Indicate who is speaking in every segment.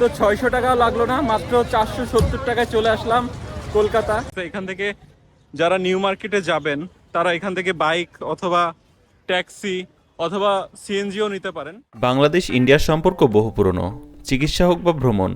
Speaker 1: তো ছয়শো টাকাও লাগল না মাত্র চারশো সত্তর টাকায় চলে আসলাম কলকাতা। তো এখান থেকে যারা নিউ মার্কেটে যাবেন তারা এখান থেকে বাইক অথবা ট্যাক্সি অথবা সিএনজিও নিতে পারেন।
Speaker 2: বাংলাদেশ ইন্ডিয়ার সম্পর্ক বহু পুরনো চিকিৎসা হোক বা ভ্রমণ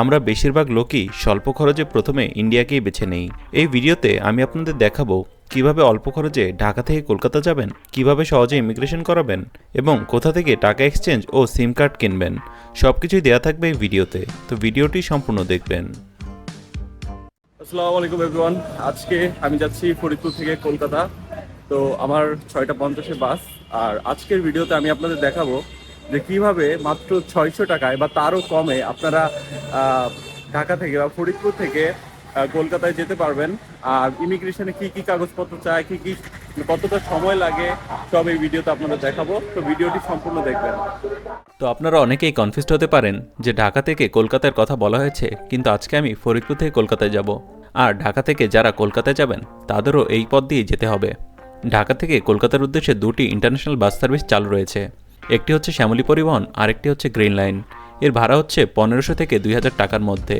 Speaker 2: আমরা বেশিরভাগ লোকই স্বল্প খরচে প্রথমে ইন্ডিয়াকেই বেছে নেই। এই ভিডিওতে আমি আপনাদের দেখাবো কীভাবে অল্প খরচে ঢাকা থেকে কলকাতা যাবেন? কীভাবে সহজে ইমিগ্রেশন করাবেন? এবং কোথা থেকে টাকা এক্সচেঞ্জ ও সিম কার্ড কিনবেন? সব কিছুই দেওয়া থাকবে এই ভিডিওতে। তো ভিডিওটি সম্পূর্ণ দেখবেন।
Speaker 1: আসসালামু আলাইকুম এভরিওয়ান আজকে আমি যাচ্ছি ফরিদপুর থেকে কলকাতা। তো আমার ছয়টা পঞ্চাশে বাস। আর আজকের ভিডিওতে আমি আপনাদের দেখাবো যে কীভাবে মাত্র ছয়শো টাকায় বা তারও কমে আপনারা ঢাকা থেকে বা ফরিদপুর থেকে কলকাতায় যেতে পারবেন। আর ইমিগ্রেশনে কি কি কাগজপত্র চায় কি কি, কতটা সময় লাগে, সব এই ভিডিওতে আপনাদের দেখাবো। তো ভিডিওটি সম্পূর্ণ দেখবেন।
Speaker 2: তো আপনারা অনেকেই কনফিউজড হতে পারেন যে ঢাকা থেকে কলকাতার কথা বলা হয়েছে, কিন্তু আজকে আমি ফরিদপুর থেকে কলকাতায় যাব। আর ঢাকা থেকে যারা কলকাতায় যাবেন, তাদেরও এই পথ দিয়ে যেতে হবে। ঢাকা থেকে কলকাতার উদ্দেশ্যে দুটি ইন্টারন্যাশনাল বাস সার্ভিস চালু রয়েছে। একটি হচ্ছে শ্যামলী পরিবহন আর একটি হচ্ছে গ্রিন লাইন এর ভাড়া হচ্ছে পনেরোশো থেকে দুই হাজার টাকার মধ্যে।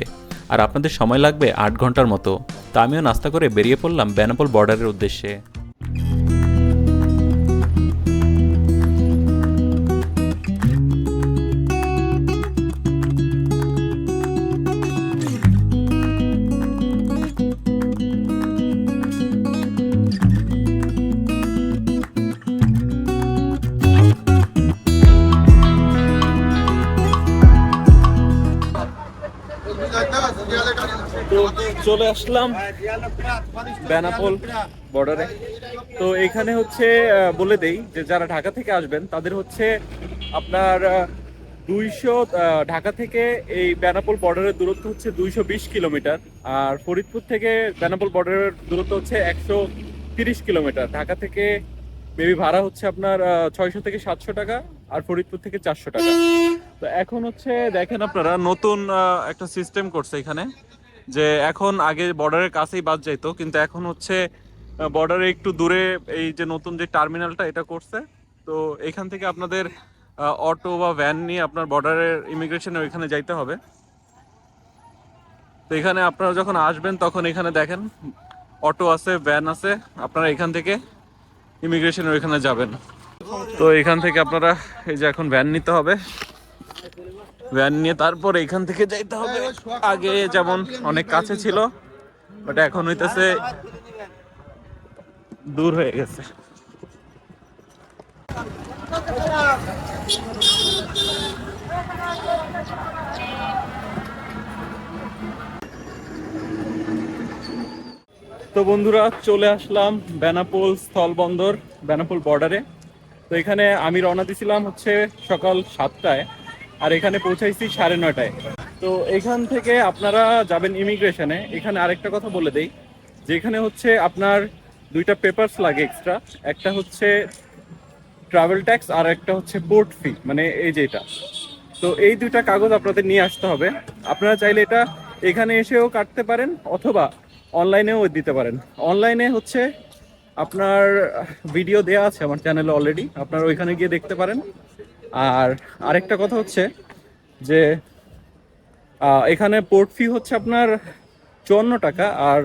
Speaker 2: আর আপনাদের সময় লাগবে আট ঘণ্টার মতো। তা আমিও নাস্তা করে বেরিয়ে পড়লাম বেনাপোল বর্ডারের উদ্দেশ্যে।
Speaker 1: চলে আসলাম বেনাপোল বর্ডারে তো এখানে হচ্ছে বলে দেই যে যারা ঢাকা থেকে আসবেন, তাদের হচ্ছে আপনার দুইশো ঢাকা থেকে এই বেনাপোল বর্ডারের দূরত্ব হচ্ছে দুইশো বিশ কিলোমিটার। আর ফরিদপুর থেকে বেনাপোল বর্ডারের দূরত্ব হচ্ছে একশো তিরিশ কিলোমিটার। ঢাকা থেকে মেবি ভাড়া হচ্ছে আপনার ছয়শো থেকে সাতশো টাকা আর ফরিদপুর থেকে চারশো টাকা। তো এখন হচ্ছে, দেখেন আপনারা, নতুন একটা সিস্টেম করছে এখানে। যে এখন আগে বর্ডারের কাছেই বাদ যাইতো, কিন্তু এখন হচ্ছে বর্ডারে একটু দূরে এই যে নতুন যে টার্মিনালটা এটা করছে। তো এখান থেকে আপনাদের অটো বা ভ্যান নিয়ে আপনার বর্ডারের ইমিগ্রেশনে ওইখানে যাইতে হবে। তো এখানে আপনারা যখন আসবেন, তখন এখানে দেখেন অটো আছে ভ্যান আছে, আপনারা এখান থেকে ইমিগ্রেশনের ওইখানে যাবেন। তো এখান থেকে আপনারা এই যে এখন ভ্যান নিতে হবে। ভ্যান নিয়ে তারপর এখান থেকে যাইতে হবে। আগে যেমন অনেক কাছে ছিল বাট এখন হইতেছে দূর হয়ে গেছে। তো বন্ধুরা, চলে আসলাম বেনাপোল স্থলবন্দর, বেনাপোল বর্ডারে তো এখানে আমি রওনা দিছিলাম হচ্ছে সকাল সাতটায়। আর এখানে পৌঁছাইছি সাড়ে নয়টায়। তো এখান থেকে আপনারা যাবেন ইমিগ্রেশনে। এখানে আরেকটা কথা বলে দেই যে এখানে হচ্ছে আপনার দুইটা পেপারস লাগে এক্সট্রা একটা হচ্ছে ট্রাভেল ট্যাক্স আর একটা হচ্ছে পোর্ট ফি মানে এই যে এটা। তো এই দুইটা কাগজ আপনাদের নিয়ে আসতে হবে। আপনারা চাইলে এটা এখানে এসেও কাটতে পারেন অথবা অনলাইনেও দিতে পারেন। অনলাইনে হচ্ছে আপনার ভিডিও দেওয়া আছে আমার চ্যানেলে অলরেডি আপনারা ওইখানে গিয়ে দেখতে পারেন। আর আরেকটা কথা হচ্ছে যে এখানে পোর্ট ফি হচ্ছে আপনার চুয়ান্ন টাকা আর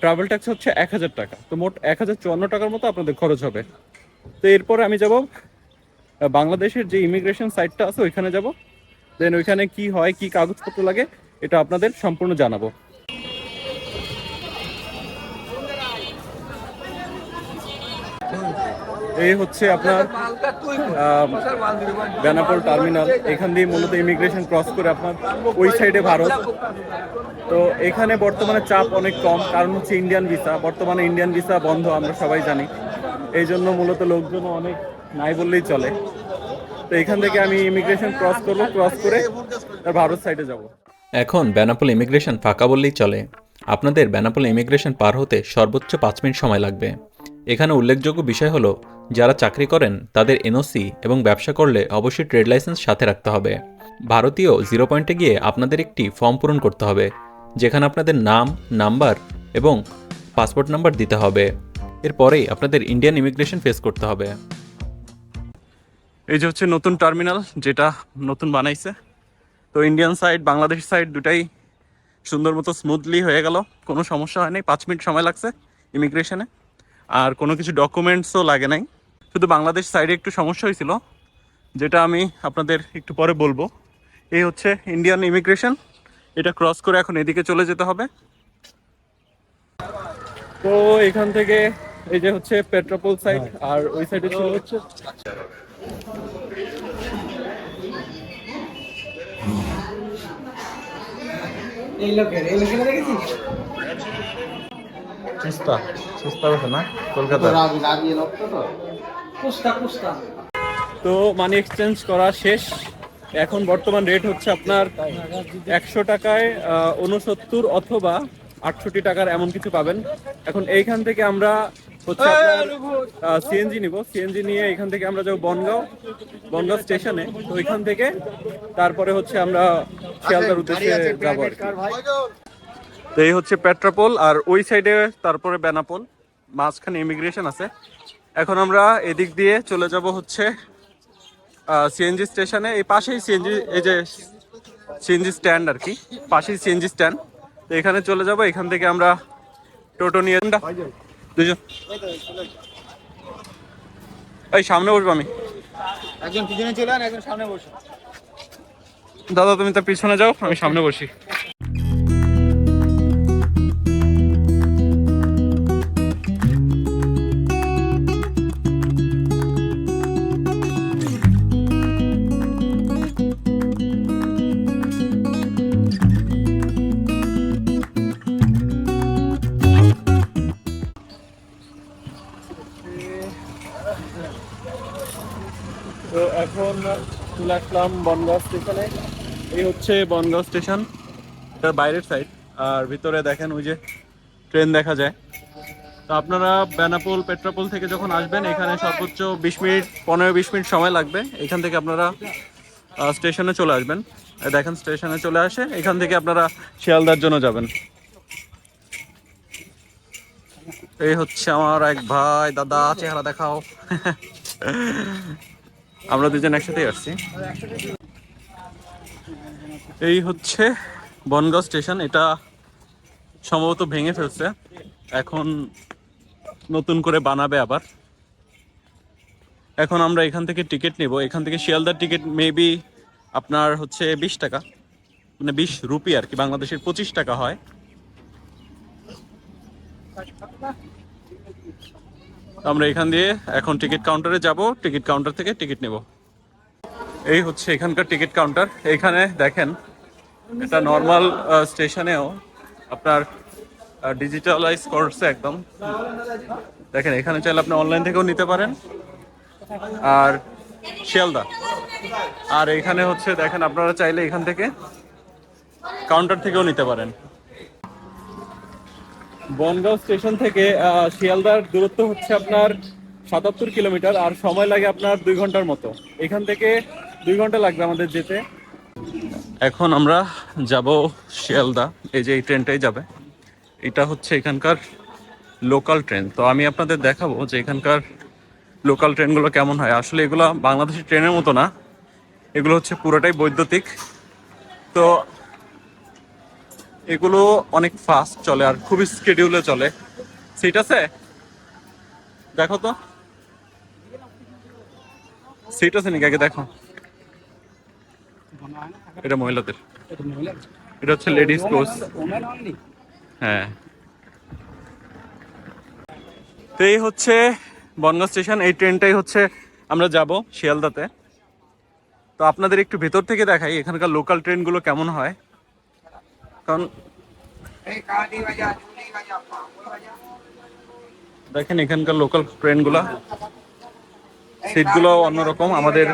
Speaker 1: ট্রাভেল ট্যাক্স হচ্ছে এক হাজার টাকা। তো মোট এক হাজার চুয়ান্ন টাকার মতো আপনাদের খরচ হবে। তো এরপরে আমি যাব বাংলাদেশের যে ইমিগ্রেশন সাইটটা আছে ওইখানে যাব। দেন ওইখানে কি হয়, কি কাগজপত্র লাগে, এটা আপনাদের সম্পূর্ণ জানাব। এই হচ্ছে আপনার বেনাপোল টার্মিনাল। এখান দিয়ে মূলত ইমিগ্রেশন ক্রস করে আপনার ওই সাইডে ভারত। তো এখানে বর্তমানে চাপ অনেক কম, কারণ হচ্ছে ইন্ডিয়ান ভিসা বর্তমানে ইন্ডিয়ান ভিসা বন্ধ, আমরা সবাই জানি। এই জন্য মূলত লোকজন অনেক নাই বললেই চলে। তো এখান থেকে আমি ইমিগ্রেশন ক্রস করব ক্রস করে ভারত সাইডে যাব।
Speaker 2: এখন বেনাপোল ইমিগ্রেশন ফাঁকা বললেই চলে। আপনাদের বেনাপোল ইমিগ্রেশন পার হতে সর্বোচ্চ পাঁচ মিনিট সময় লাগবে। এখানে উল্লেখযোগ্য বিষয় হলো যারা চাকরি করেন, তাদের এনওসি এবং ব্যবসা করলে অবশ্যই ট্রেড লাইসেন্স সাথে রাখতে হবে। ভারতীয় জিরো পয়েন্টে গিয়ে আপনাদের একটি ফর্ম পূরণ করতে হবে, যেখানে আপনাদের নাম, নাম্বার এবং পাসপোর্ট নাম্বার দিতে হবে। এরপরেই আপনাদের ইন্ডিয়ান ইমিগ্রেশন ফেস করতে হবে।
Speaker 1: এই যে হচ্ছে নতুন টার্মিনাল, যেটা নতুন বানাইছে। তো ইন্ডিয়ান সাইড বাংলাদেশ সাইড দুটাই সুন্দর মতো স্মুথলি হয়ে গেল। কোনো সমস্যা হয়নি, পাঁচ মিনিট সময় লাগছে ইমিগ্রেশনে আর কোনো কিছু ডকুমেন্টসও লাগে নাই। শুধু বাংলাদেশ সাইডে একটু সমস্যা হয়েছিল যেটা আমি আপনাদের একটু পরে বলব। এই হচ্ছে ইন্ডিয়ান ইমিগ্রেশন এটা ক্রস করে এখন এদিকে চলে যেতে হবে। তো এখান থেকে এই যে হচ্ছে পেট্রোপোল সাইড আর ওই সাইডে ছিল হচ্ছে
Speaker 3: এই লোকের এই লোকের দেখেছিস?
Speaker 1: চিস্তা চিস্তা না কলকাতা
Speaker 3: রাবি রাবি লোকটা তো। কুস্তা কুস্তা।
Speaker 1: তো মানি এক্সচেঞ্জ করা শেষ। এখন বর্তমান রেট হচ্ছে আপনার একশো টাকায় উনসত্তর অথবা আটষট্টি টাকার এমন কিছু পাবেন। এখন এইখান থেকে আমরা হচ্ছে আপনার সিএনজি নিব। সিএনজি নিয়ে এখান থেকে আমরা যাব বনগাঁও বনগাঁও স্টেশনে। তো ওইখান থেকে তারপরে হচ্ছে আমরা শিয়ালদার উদ্দেশ্যে যাব আর তো এই হচ্ছে পেট্রাপোল আর ওই সাইডে তারপরে বেনাপোল মাঝখানে ইমিগ্রেশন আছে। এখন আমরা এদিক দিয়ে চলে যাব হচ্ছে সিএনজি স্টেশনে। এই পাশেই সিএনজি এই যে সিএনজি স্ট্যান্ড আর কি পাশেই সিএনজি স্ট্যান্ড। তো এখানে চলে যাব এখান থেকে আমরা টোটো নিয়ে দুজন। এই সামনে বসবো আমি।
Speaker 3: একজন পিছনে চলে আন একজন সামনে বসে
Speaker 1: দাদা তুমি তো পিছনে যাও আমি সামনে বসি। এখন চলে স্টেশনে। এই হচ্ছে বনগাঁও স্টেশন, এটা বাইরের সাইড আর ভিতরে দেখেন ওই যে ট্রেন দেখা যায়। তো আপনারা বেনাপোল, পেট্রাপোল থেকে যখন আসবেন, এখানে সর্বোচ্চ বিশ মিনিট, পনেরো বিশ মিনিট সময় লাগবে। এখান থেকে আপনারা স্টেশনে চলে আসবেন। দেখেন স্টেশনে চলে আসে, এখান থেকে আপনারা শিয়ালদার জন্য যাবেন। এই হচ্ছে আমার এক ভাই। দাদা, চেহারা দেখাও। আমরা দুজন একসাথেই আসছি। এই হচ্ছে বনগাঁও স্টেশন, এটা সম্ভবত ভেঙে ফেলছে। এখন নতুন করে বানাবে আবার। এখন আমরা এখান থেকে টিকিট নিব। এখান থেকে শিয়ালদার টিকিট মেবি আপনার হচ্ছে বিশ টাকা মানে বিশ রুপি আর কি, বাংলাদেশের পঁচিশ টাকা হয়। আমরা এখান দিয়ে এখন টিকিট কাউন্টারে যাব। টিকিট কাউন্টার থেকে টিকিট নেব। এই হচ্ছে এখানকার টিকিট কাউন্টার। এখানে দেখেন, এটা নর্মাল স্টেশনেও আপনার ডিজিটালাইজ করছে একদম। দেখেন, এখানে চাইলে আপনি অনলাইন থেকেও নিতে পারেন। আর শিয়ালদা। আর এখানে হচ্ছে, দেখেন, আপনারা চাইলে এখান থেকে কাউন্টার থেকেও নিতে পারেন। বনগাঁও স্টেশন থেকে শিয়ালদার দূরত্ব হচ্ছে আপনার সাতাত্তর কিলোমিটার, আর সময় লাগে আপনার দুই ঘণ্টার মতো। এখান থেকে দুই ঘণ্টা লাগবে আমাদের যেতে। এখন আমরা যাব শিয়ালদা। এই যে এই ট্রেনটাই যাবে। এটা হচ্ছে এখানকার লোকাল ট্রেন। তো আমি আপনাদের দেখাবো যে এখানকার লোকাল ট্রেনগুলো কেমন হয়। আসলে এগুলো বাংলাদেশের ট্রেনের মতো না। এগুলো হচ্ছে পুরোটাই বৈদ্যুতিক। তো এগুলো অনেক ফাস্ট চলে আর খুবই স্কেডিউলে চলে। সিট আছে? দেখো তো। সিট আছে নাকি? আগে দেখো। এটা মহিলাদের। এটা হচ্ছে লেডিস কোচ হ্যাঁ। তো এই হচ্ছে বনগাঁ স্টেশন। এই ট্রেনটাই হচ্ছে আমরা যাব শিয়ালদাতে। তো আপনাদের একটু ভেতর থেকে দেখাই এখানকার লোকাল ট্রেনগুলো কেমন হয়। কারণ দেখেন এখানকার লোকাল ট্রেনগুলা সিটগুলো অন্যরকম, আমাদের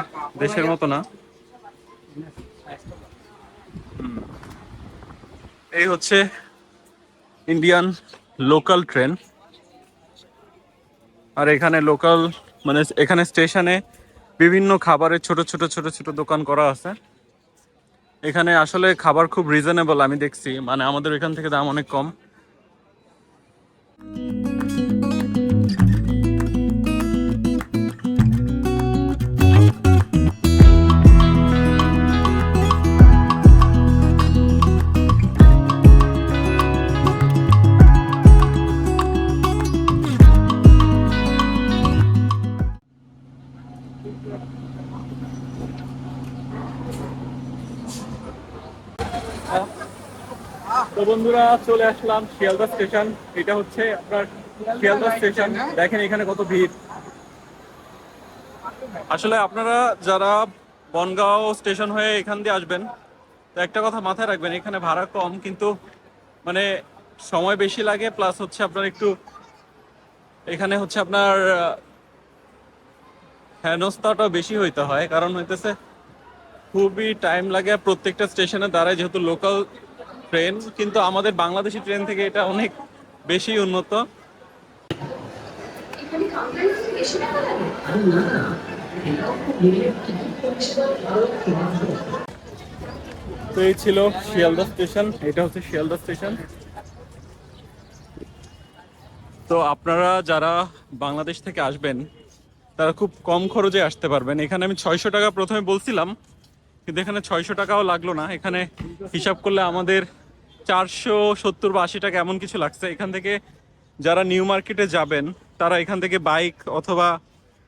Speaker 1: দেশের মতো না। এই হচ্ছে ইন্ডিয়ান লোকাল ট্রেন আর এখানে লোকাল মানে এখানে স্টেশনে বিভিন্ন খাবারের ছোট ছোট ছোট ছোট দোকান করা আছে। এখানে আসলে খাবার খুব রিজনেবল আমি দেখছি। মানে আমাদের এখান থেকে দাম অনেক কম। তো বন্ধুরা চলে আসলাম শিয়ালদা স্টেশন। এটা হচ্ছে আপনার শিয়ালদা স্টেশন। দেখেন এখানে কত ভিড়। আসলে আপনারা যারা বনগাঁও স্টেশন হয়ে এখান দিয়ে আসবেন তো একটা কথা মাথায় রাখবেন এখানে ভাড়া কম কিন্তু মানে সময় বেশি লাগে প্লাস হচ্ছে আপনার একটু এখানে হচ্ছে আপনার আহ, হেনস্থাটা বেশি হইতে হয়। কারণ হইতেছে খুবই টাইম লাগে প্রত্যেকটা স্টেশনে দাঁড়ায়, যেহেতু লোকাল ট্রেন কিন্তু আমাদের বাংলাদেশি ট্রেন থেকে এটা অনেক বেশি উন্নত। তো এই ছিল শিয়ালদা স্টেশন এটা হচ্ছে শিয়ালদা স্টেশন তো আপনারা যারা বাংলাদেশ থেকে আসবেন, তারা খুব কম খরচে আসতে পারবেন। এখানে আমি ছয়শো টাকা প্রথমে বলছিলাম কিন্তু এখানে ছয়শো টাকাও লাগল না। এখানে হিসাব করলে আমাদের চারশো সত্তর বা আশি টাকা এমন কিছু লাগছে। এখান থেকে যারা নিউ মার্কেটে যাবেন, তারা এখান থেকে বাইক অথবা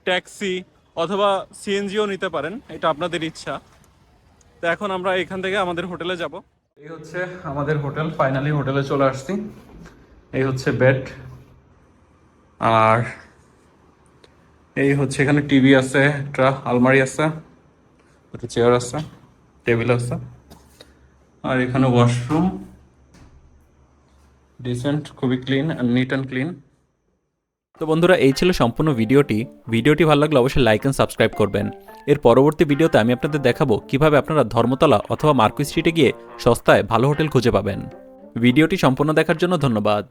Speaker 1: ট্যাক্সি অথবা সিএনজিও নিতে পারেন। এটা আপনাদের ইচ্ছা। তো এখন আমরা এখান থেকে আমাদের হোটেলে যাব। এই হচ্ছে আমাদের হোটেল। ফাইনালি হোটেলে চলে আসছি। এই হচ্ছে বেড। আর এই হচ্ছে এখানে টিভি আছে, একটা আলমারি আছে। একটা চেয়ার আছে টেবিল আছে। আর এখানে ওয়াশরুম ডিসেন্ট খুবই clean and neat and clean
Speaker 2: তো বন্ধুরা, এই ছিল সম্পূর্ণ ভিডিওটি। ভিডিওটি ভালো লাগলে অবশ্যই লাইক অ্যান্ড সাবস্ক্রাইব করবেন। এর পরবর্তী ভিডিওতে আমি আপনাদের দেখাবো কীভাবে আপনারা ধর্মতলা অথবা মার্কুই স্ট্রিটে গিয়ে সস্তায় ভালো হোটেল খুঁজে পাবেন। ভিডিওটি সম্পূর্ণ দেখার জন্য ধন্যবাদ।